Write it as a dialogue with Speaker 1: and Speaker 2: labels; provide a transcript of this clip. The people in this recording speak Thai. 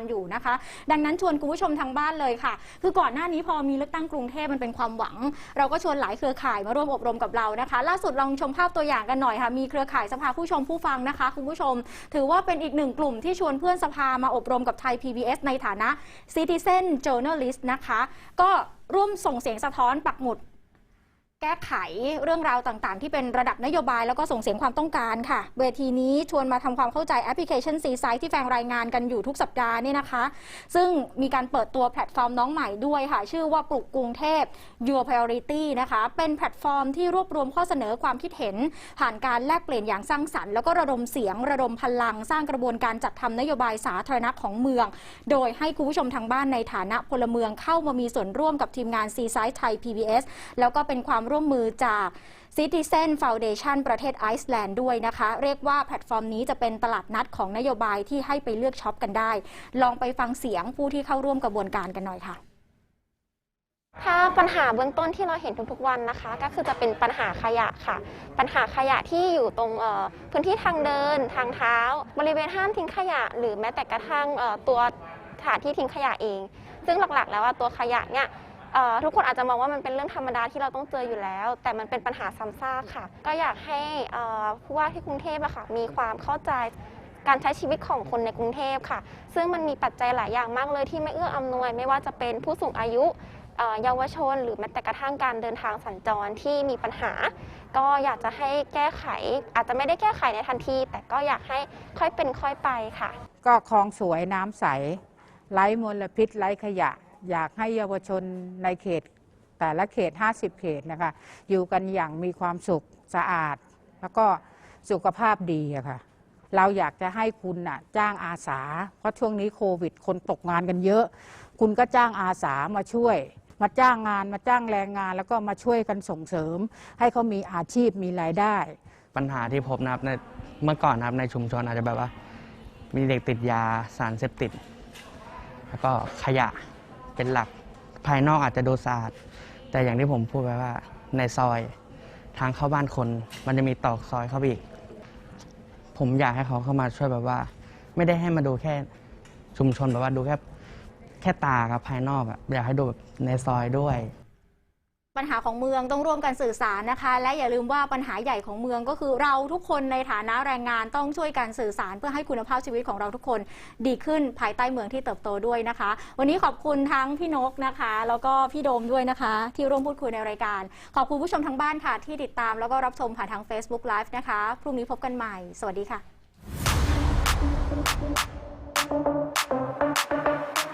Speaker 1: านอยู่นะคะ ดังนั้นชวนคุณผู้ชมทางบ้านเลยค่ะ คือก่อนหน้านี้พอมีเลือกตั้งกรุงเทพมันเป็นความหวัง เราก็ชวนหลายเครือข่ายมาร่วมอบรมกับเรานะคะ ล่าสุดลองชมภาพตัวอย่างกันหน่อยค่ะ มีเครือข่ายสภาผู้ชมผู้ฟังนะคะคุณผู้ชม ถือว่าเป็นอีกหนึ่งกลุ่มที่ชวนเพื่อนสภามาอบรมกับไทย PBS ในฐานะ Citizen Journalist นะคะ ก็ร่วมส่งเสียงสะท้อนปักหมุด แก้ไขเรื่องราวต่างๆ ที่เป็นระดับนโยบาย แล้วก็ส่งเสียงความต้องการค่ะ เวทีนี้ชวนมาทำความเข้าใจแอปพลิเคชันซีไซที่แฟงรายงานกันอยู่ทุกสัปดาห์นี่นะคะ ซึ่งมีการเปิดตัวแพลตฟอร์มน้องใหม่ด้วยค่ะ ชื่อว่าปลุกกรุงเทพ Your Priority นะคะ เป็นแพลตฟอร์มที่รวบรวมข้อเสนอความคิดเห็น ผ่านการแลกเปลี่ยนอย่างสร้างสรรค์แล้วก็ระดมเสียงระดมพลัง สร้างกระบวนการจัดทำนโยบายสาธารณะของเมือง โดยให้คุณผู้ชมทางบ้านในฐานะพลเมืองเข้ามามีส่วนร่วมกับทีมงานซีไซต์ไทย PBS แล้วก็เป็นความร่วมมือจาก Citizen Foundation ประเทศไอซ์แลนด์ด้วยนะคะ เรียกว่าแพลตฟอร์มนี้จะเป็นตลาดนัดของนโยบายที่ให้ไปเลือกช็อปกันได้ ลองไปฟังเสียงผู้ที่เข้าร่วมกระบวนการกันหน่อยค่ะ
Speaker 2: ถ้าปัญหาเบื้องต้นที่เราเห็นทุกๆวันนะคะ ก็คือจะเป็นปัญหาขยะค่ะ ปัญหาขยะที่อยู่ตรงพื้นที่ทางเดินทางเท้า บริเวณห้ามทิ้งขยะ หรือแม้แต่กระทั่งตัวสถานที่ทิ้งขยะเอง ซึ่งหลักๆ แล้วว่าตัวขยะเนี่ย เอ่อทุกคนอาจจะมองว่ามันเป็นเรื่องธรรมดาที่เราต้องเจออยู่แล้ว แต่มันเป็นปัญหาซ้ำซากค่ะ ก็อยากให้เอ่อผู้ว่าที่กรุงเทพอะค่ะมีความเข้าใจการใช้ชีวิตของคนในกรุงเทพค่ะ ซึ่งมันมีปัจจัยหลายอย่างมากเลยที่ไม่เอื้ออำนวย ไม่ว่าจะเป็นผู้สูงอายุเอ่อเยาวชน หรือแม้แต่กระทั่งการเดินทางสัญจรที่มีปัญหา ก็อยากจะให้แก้ไข อาจจะไม่ได้แก้ไขในทันที แต่ก็อยากให้ค่อยเป็นค่อยไปค่ะ
Speaker 3: ก็คลองสวยน้ำใส ไร้มลพิษไร้ขยะ อยากให้เยาวชนในเขต แต่ละเขต 50 เขตนะคะอยู่กันอย่างมีความสุขสะอาด แล้วก็สุขภาพดีอะค่ะเราอยากจะให้คุณน่ะจ้างอาสา เพราะช่วงนี้โควิด คนตกงานกันเยอะ คุณก็จ้างอาสามาช่วย มาจ้างงานมาจ้างแรงงาน แล้วก็มาช่วยกันส่งเสริม ให้เขามีอาชีพมีรายได้
Speaker 4: ปัญหาที่พบนะครับในเมื่อก่อนนะครับในชุมชนอาจจะแบบว่า มีเด็กติดยาสารเสพติด แล้วก็ขยะ เป็นหลัก ภายนอกอาจจะดูสะอาด แต่อย่างที่ผมพูดไปว่า ในซอยทางเข้าบ้านคน มันจะมีตอกซอยเข้าไปอีก ผมอยากให้เขาเข้ามาช่วยแบบว่า ไม่ได้ให้มาดูแค่ชุมชนแบบว่าดูแค่แค่ตากับภายนอกอะอยากให้ดูแบบในซอยด้วย
Speaker 1: ปัญหาของเมืองต้องร่วมกันสื่อสารนะคะ และอย่าลืมว่าปัญหาใหญ่ของเมืองก็คือเราทุกคนในฐานะแรงงานต้องช่วยกันสื่อสาร เพื่อให้คุณภาพชีวิตของเราทุกคนดีขึ้นภายใต้เมืองที่เติบโตด้วยนะคะ วันนี้ขอบคุณทั้งพี่นกนะคะ แล้วก็พี่โดมด้วยนะคะ ที่ร่วมพูดคุยในรายการ ขอบคุณผู้ชมทางบ้านค่ะ ที่ติดตามแล้วก็รับชมผ่านทาง Facebook Live นะคะ พรุ่งนี้พบกันใหม่ สวัสดีค่ะ